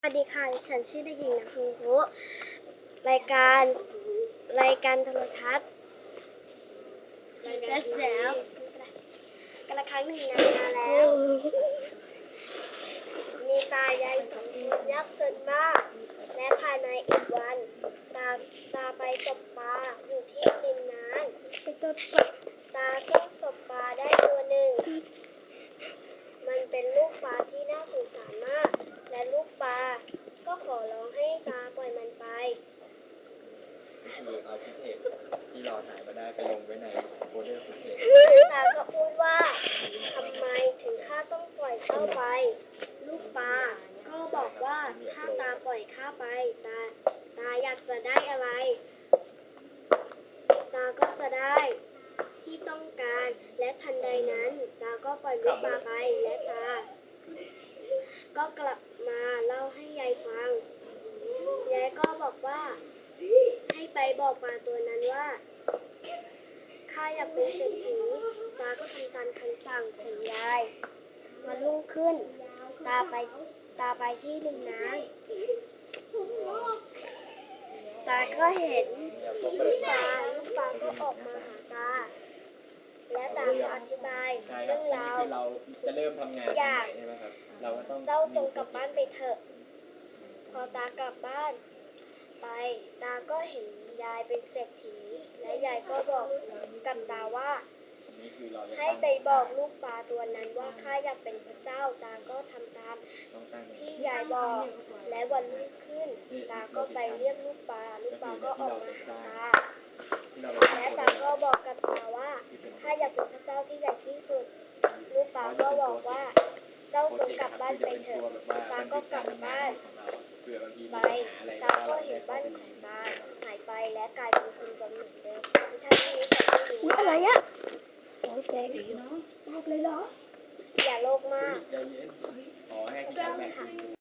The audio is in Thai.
สวัสดีค่ะฉันชื่อเด็กหญิงนะคุณครูรายการรายการโทรทัศน์จุดแจ๋วกันละครั้งหนึ่งนานมาแล้ว มีตายายสองคนยากจนมาก และภายในอีกวัน ตาตาไปตกปลาอยู่ที่ริมน้ำตาตาก็ตกปลาได้ตัวหนึ่ง มันเป็นลูกปลาที่น่าสงสารมาก และลูกปลาก็ขอร้องให้ตาปล่อยมันไป คือเอาพิเศษที่เราถ่ายมาได้ไปลงไว้ในโฟลเดอร์พิเศษตาก็พูดว่าทำไมถึงข้าต้องปล่อยเข้าไป ลูกปลาก็บอกว่าถ้าตาปล่อยข้าไป ตาตาอยากจะได้อะไร ตาก็จะได้ที่ต้องการและทันใดนั้น ตาก็ปล่อยลูกปลาไปและตา ก็กลับมาเล่าให้ยายฟัง ยายก็บอกว่า ให้ไป บอกปลาตัวนั้นว่าข้าอยากเป็นเศรษฐีตาก็ทำตามคำสั่งของยายวันรุ่งขึ้น ตาไปตาไปที่ริมน้ำตาก็เห็นลูกปลาลูกปลาก็ออกมาหาตา และตาก็อธิบายใช่ครัเรื่บองอันนี้ราวคือเราจะเริ่มทำงานที่ไหนใช่ไหมครับ เราก็ต้อง เจ้าจงกลับบ้านไปเถอะ พอตากลับบ้าน ไป ตาก็เห็นยายเป็นเศรษฐี และยายก็บอกกับตาว่า ให้ไปบอกลูกปลาตัวนั้นว่าข้าอยากเป็นพระเจ้า ตาก็ทำตาม ที่ยายบอก และวันรุ่งขึ้น ตาก็ไปเรียกลูกปลา ลูกปลาก็ออกมาหาตา และตาก็บอกกับตาว่าข้าอยากเป็นพระเจ้าที่ใหญ่ที่สุด ลูกปลาก็บอกว่า เจ้าจงกลับบ้านไปเถอะตาก็กลับบ้าน ผื่อบางทีไปมีปัญหาอะไรตาก็เห็นบ้านของตาหายไปและกลายเป็นคนจนเหมือนเดิมท่านนี้แต่ไม่รู้อะไรอะโอเคเนาะบอกเลยเหรออย่าโลภมาก ใจเย็นขอให้ที่แข็งแรง